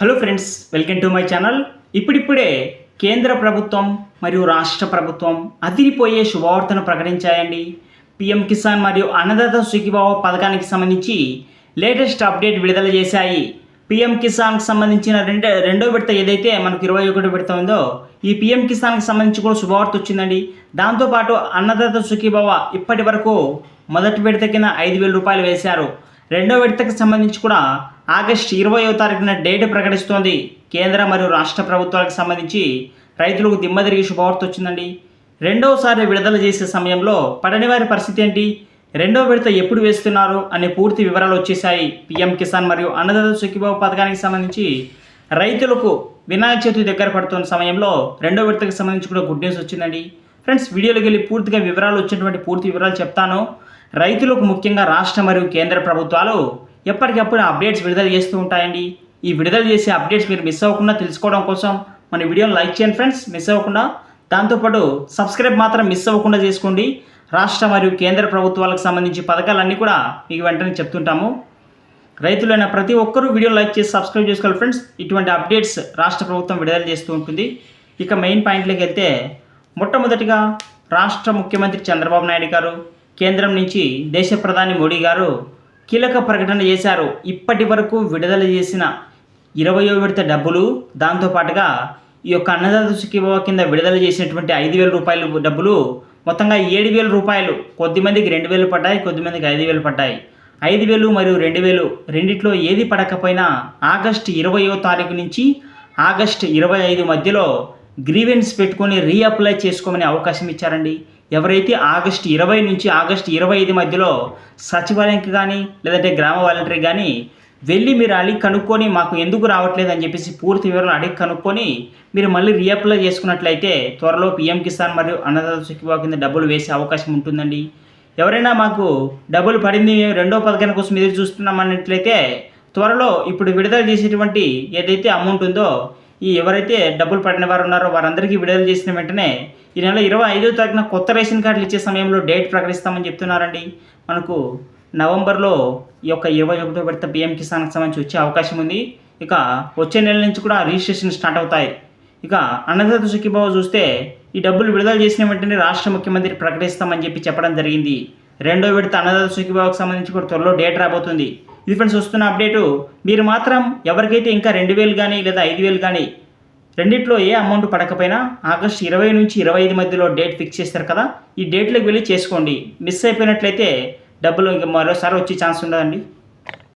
Hello friends welcome to my channel ఇప్పుడిప్పుడే కేంద్ర ప్రభుత్వం మరియు రాష్ట్ర ప్రభుత్వం అదిరిపోయే శుభవార్తను ప్రకటించాయండి. పిఎం కిసాన్ మరియు అన్నదాత సుఖీభావ పథకానికి సంబంధించి లేటెస్ట్ అప్డేట్ విడుదల చేశాయి. పిఎం కిసాన్కి సంబంధించిన రెండో రెండో విడత ఏదైతే మనకు ఇరవై ఒకటి విడత ఉందో ఈ పిఎం కిసాన్కి సంబంధించి కూడా శుభవార్త వచ్చిందండి. దాంతోపాటు అన్నదాత సుఖీభావ ఇప్పటి వరకు మొదటి విడత కింద ఐదు వేల రూపాయలు వేశారు. రెండో విడతకు సంబంధించి కూడా ఆగస్టు ఇరవయో తారీఖున డేట్ ప్రకటిస్తోంది. కేంద్ర మరియు రాష్ట్ర ప్రభుత్వాలకు సంబంధించి రైతులకు దిమ్మదిరిగి శుభవార్త వచ్చిందండి. రెండవసారి విడుదల చేసే సమయంలో పడని వారి పరిస్థితి ఏంటి? రెండో విడత ఎప్పుడు వేస్తున్నారు? అనే పూర్తి వివరాలు వచ్చేసాయి పిఎం కిసాన్ మరియు అన్నదాత సుఖీబాబు పథకానికి సంబంధించి రైతులకు వినాయక చవితి దగ్గర పడుతున్న సమయంలో రెండో విడతకు సంబంధించి కూడా గుడ్ న్యూస్ వచ్చిందండి. ఫ్రెండ్స్ వీడియోలోకి వెళ్ళి పూర్తిగా వివరాలు వచ్చినటువంటి పూర్తి వివరాలు చెప్తాను. రైతులకు ముఖ్యంగా రాష్ట్ర మరియు కేంద్ర ప్రభుత్వాలు ఎప్పటికప్పుడు అప్డేట్స్ విడుదల చేస్తూ ఉంటాయండి. ఈ విడుదల చేసే అప్డేట్స్ మీరు మిస్ అవ్వకుండా తెలుసుకోవడం కోసం మన వీడియోని లైక్ చేయండి ఫ్రెండ్స్. మిస్ అవ్వకుండా దాంతోపాటు సబ్స్క్రైబ్ మాత్రం మిస్ అవ్వకుండా చేసుకోండి. రాష్ట్ర మరియు కేంద్ర ప్రభుత్వాలకు సంబంధించి పథకాలన్నీ కూడా మీకు వెంటనే చెప్తుంటాము. రైతులైన ప్రతి ఒక్కరూ వీడియో లైక్ చేసి సబ్స్క్రైబ్ చేసుకోవాలి ఫ్రెండ్స్. ఇటువంటి అప్డేట్స్ రాష్ట్ర ప్రభుత్వం విడుదల చేస్తూ ఉంటుంది. ఇక మెయిన్ పాయింట్లోకి వెళ్తే మొట్టమొదటిగా రాష్ట్ర ముఖ్యమంత్రి చంద్రబాబు నాయుడు గారు కేంద్రం నుంచి దేశ ప్రధాని మోడీ గారు కీలక ప్రకటన చేశారు. ఇప్పటి వరకు విడుదల చేసిన ఇరవయో విడత డబ్బులు దాంతోపాటుగా ఈ యొక్క అన్నదాత సుఖీభావ కింద విడుదల చేసినటువంటి ఐదు వేల రూపాయలు డబ్బులు మొత్తంగా ఏడు వేల రూపాయలు కొద్దిమందికి రెండు వేలు పడ్డాయి కొద్దిమందికి ఐదు వేలు పడ్డాయి. ఐదు వేలు మరియు రెండు వేలు రెండిట్లో ఏది పడకపోయినా ఆగస్టు ఇరవయో తారీఖు నుంచి ఆగస్టు ఇరవై ఐదు మధ్యలో గ్రీవెన్స్ పెట్టుకొని రీఅప్లై చేసుకోమని అవకాశం ఇచ్చారండి. ఎవరైతే ఆగస్టు ఇరవై నుంచి ఆగస్టు ఇరవై ఐదు మధ్యలో సచివాలయంకి కానీ లేదంటే గ్రామ వాలంటరీ కానీ వెళ్ళి మీరు అడిగి కనుక్కొని మాకు ఎందుకు రావట్లేదు అని చెప్పేసి పూర్తి వివరాలు అడిగి కనుక్కొని మీరు మళ్ళీ రీఅప్లై చేసుకున్నట్లయితే త్వరలో పిఎం కిసాన్ మరియు అన్నదాత సుఖీభావ కింద డబ్బులు వేసే అవకాశం ఉంటుందండి. ఎవరైనా మాకు డబ్బులు పడింది మేము రెండో పథకాన్ని కోసం ఎదురు చూస్తున్నాం అన్నట్లయితే త్వరలో ఇప్పుడు విడుదల చేసేటువంటి ఏదైతే అమౌంట్ ఉందో ఈ ఎవరైతే డబ్బులు పడిన వారు ఉన్నారో వారందరికీ విడుదల చేసిన వెంటనే ఈ నెల ఇరవై ఐదో తారీఖున కొత్త రేషన్ కార్డులు ఇచ్చే సమయంలో డేట్ ప్రకటిస్తామని చెప్తున్నారండి. మనకు నవంబర్లో ఈ యొక్క ఇరవై ఒకటో విడత పిఎం కిసాన్కి సంబంధించి వచ్చే అవకాశం ఉంది. ఇక వచ్చే నెల నుంచి కూడా రిజిస్ట్రేషన్ స్టార్ట్ అవుతాయి. ఇక అన్నదాత సుఖీబాబు చూస్తే ఈ డబ్బులు విడుదల చేసిన వెంటనే రాష్ట్ర ముఖ్యమంత్రి ప్రకటిస్తామని చెప్పి చెప్పడం జరిగింది. రెండో విడత అన్నదాత సుఖీబాబుకి సంబంధించి కూడా త్వరలో డేట్ రాబోతుంది. ఇది ఫ్రెండ్స్ వస్తున్న అప్డేటు. మీరు మాత్రం ఎవరికైతే ఇంకా రెండు వేలు కానీ లేదా ఐదు వేలు కానీ రెండిట్లో ఏ అమౌంట్ పడకపోయినా ఆగస్ట్ ఇరవై నుంచి ఇరవై ఐదు మధ్యలో డేట్ ఫిక్స్ చేస్తారు కదా ఈ డేట్లోకి వెళ్ళి చేసుకోండి. మిస్ అయిపోయినట్లయితే డబ్బులు ఇంకా మరోసారి వచ్చే ఛాన్స్ ఉండదండి.